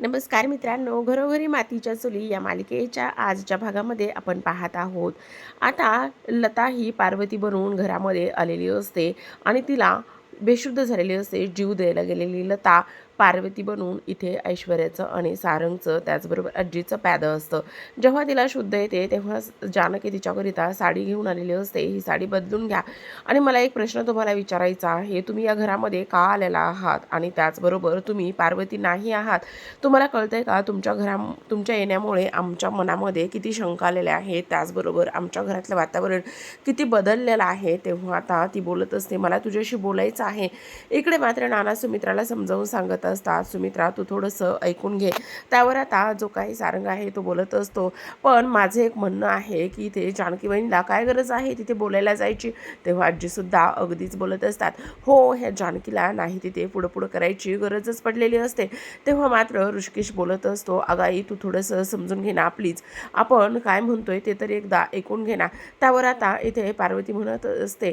नमस्कार मित्रांनो घरोघरी मातीच्या चुली या मालिकेच्या आजच्या भागामध्ये आपण पाहत आहोत. आता लता ही पार्वती बनवून घरामध्ये आलेली असते आणि तिला बेशुद्ध झालेली असते. जीव द्यायला गेलेली लता पार्वती बनून इथे ऐश्वर्याचं आणि सारंगचं त्याचबरोबर आजीचं पॅदं असतं. जेव्हा तिला शुद्ध येते तेव्हा जानकी तिच्याकरिता साडी घेऊन आलेली असते. ही साडी बदलून घ्या. आणि मला एक प्रश्न तुम्हाला विचारायचा आहे. तुम्ही या घरामध्ये का आलेला आहात? आणि त्याचबरोबर तुम्ही पार्वती नाही आहात. तुम्हाला कळतंय का? तुमच्या घरा तुमच्या येण्यामुळे आमच्या मनामध्ये किती शंका आलेल्या आहेत. त्याचबरोबर आमच्या घरातलं वातावरण किती बदललेलं आहे. तेव्हा आता ती बोलत असते मला तुझ्याशी बोलायचं आहे. इकडे मात्र नाना सुमित्राला समजावून सांगत असतात सुमित्रा तू थोडंसं ऐकून घे. त्यावर आता जो काही सारंग आहे तो बोलत असतो. पण माझं एक म्हणणं आहे की इथे जानकी बहिणीला काय गरज आहे तिथे बोलायला जायची? तेव्हा आजीसुद्धा अगदीच बोलत असतात. हो ह्या जानकीला नाही तिथे पुढं पुढं करायची गरजच पडलेली असते. तेव्हा मात्र ऋषिकेश बोलत असतो अगाई तू थोडंसं समजून घे ना प्लीज. आपण काय म्हणतोय ते तरी एकदा ऐकून घे ना. त्यावर आता इथे पार्वती म्हणत असते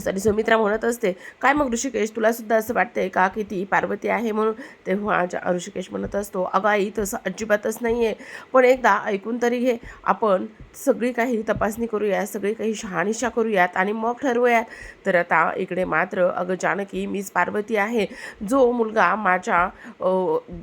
सॉरी सुमित्रा म्हणत असते काय मग ऋषिकेश? तुला सुद्धा असं वाटतंय का की ती पार्वती आहे म्हणून? तेव्हा ऋषिकेश म्हणत असतो अगं आई तसं अजिबातच नाही आहे पण एकदा ऐकून तरी घे. आपण सगळी काही तपासणी करूयात सगळी काही शहानिशा करूयात आणि मग ठरवूयात. तर आता इकडे मात्र अगं जानकी मीच पार्वती आहे. जो मुलगा माझ्या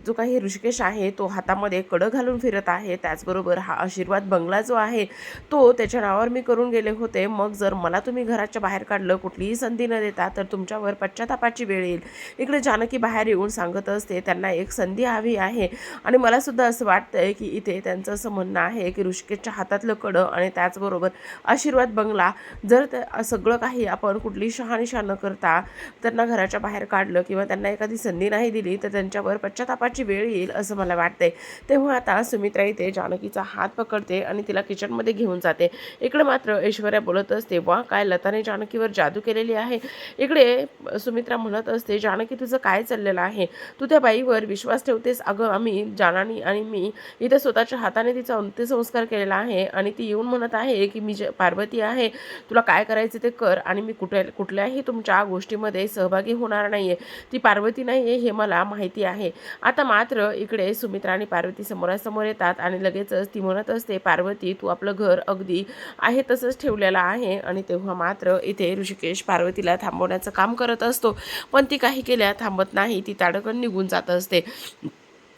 जो काही ऋषिकेश आहे तो हातामध्ये कडं घालून फिरत आहे. त्याचबरोबर हा आशीर्वाद बंगला जो आहे तो त्याच्या नावावर मी करून गेले होते. मग जर मला तुम्ही घराच्या बाहेर काढलं कुठलीही संधी न देता तर तुमच्यावर पश्चातापाची वेळ येईल. इकडे जानकी बाहेर येऊन सांगत असते त्यांना एक संधी हवी आहे. आणि मला सुद्धा असं वाटतंय की इथे त्यांचं असं म्हणणं आहे की ऋषिकेशच्या हातातलं कडं आणि त्याचबरोबर आशीर्वाद बंगला. जर सगळं काही आपण कुठली शहानिशा न करता त्यांना घराच्या बाहेर काढलं किंवा त्यांना एखादी संधी नाही दिली तर त्यांच्यावर पश्चातापाची वेळ येईल असं मला वाटतंय. तेव्हा आता सुमित्रा इथे जानकीचा हात पकडते आणि तिला किचनमध्ये घेऊन जाते. इकडे मात्र ऐश्वर्या बोलत असते वा काय लताने जानकीवर जादू जादू केलेली आहे. इकडे सुमित्रा म्हणत असते जानकी तुझं काय चाललेलं आहे? तू त्या बाईवर विश्वास ठेवतेस? अगं आम्ही जानानी आणि मी इथे स्वतःच्या हाताने तिचा अंत्यसंस्कार केलेला आहे आणि ती येऊन म्हणत आहे की मी जे पार्वती आहे तुला काय करायचं ते कर आणि मी कुठे कुठल्याही तुमच्या गोष्टीमध्ये सहभागी होणार नाही आहे ती पार्वती नाही आहे हे मला माहिती आहे. आता मात्र इकडे सुमित्रा आणि पार्वती समोरासमोर येतात आणि लगेचच ती म्हणत असते पार्वती तू आपलं घर अगदी आहे तसंच ठेवलेलं आहे. आणि तेव्हा मात्र इथे ऋषिकेश पार्वतीला थांबवण्याचं काम करत असतो. पण ती काही केल्या थांबत नाही. ती ताडकन निघून जात असते.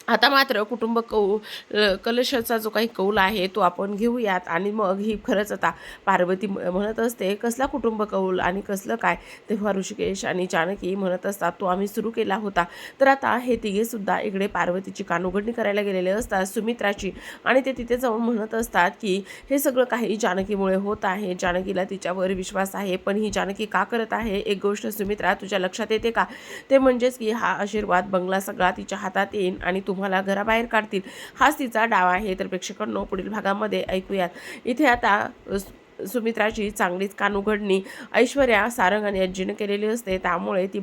आता मात्र कुटुंब कौ कलशाचा जो काही कौल आहे तो आपण घेऊयात. आणि मग ही खरंच आता पार्वती म- म्हणत असते कसला कुटुंब कौल आणि कसलं काय? तेव्हा ऋषिकेश आणि जानकी म्हणत असतात तो आम्ही सुरू केला होता. तर आता हे तिघेसुद्धा इकडे पार्वतीची कानउघडणी करायला गेलेले असतात सुमित्राची. आणि ते तिथे जाऊन म्हणत असतात की हे सगळं काही जानकीमुळे होत आहे. जानकीला तिच्यावर विश्वास आहे. पण ही जानकी का करत आहे? एक गोष्ट सुमित्रा तुझ्या लक्षात येते का? ते म्हणजेच की हा आशीर्वाद बंगला सगळा तिच्या हातात येईन आणि तुम्हाला घराबाहेर काढतील. हाच तिचा डाव आहे. तर प्रेक्षकांनो पुढील भागामध्ये ऐकूयात. इथे आता सुमित्राची चांगलीच कान उघडणी. ऐश्वर्या सारंग आणि अज्जीनं केलेली असते. त्यामुळे ती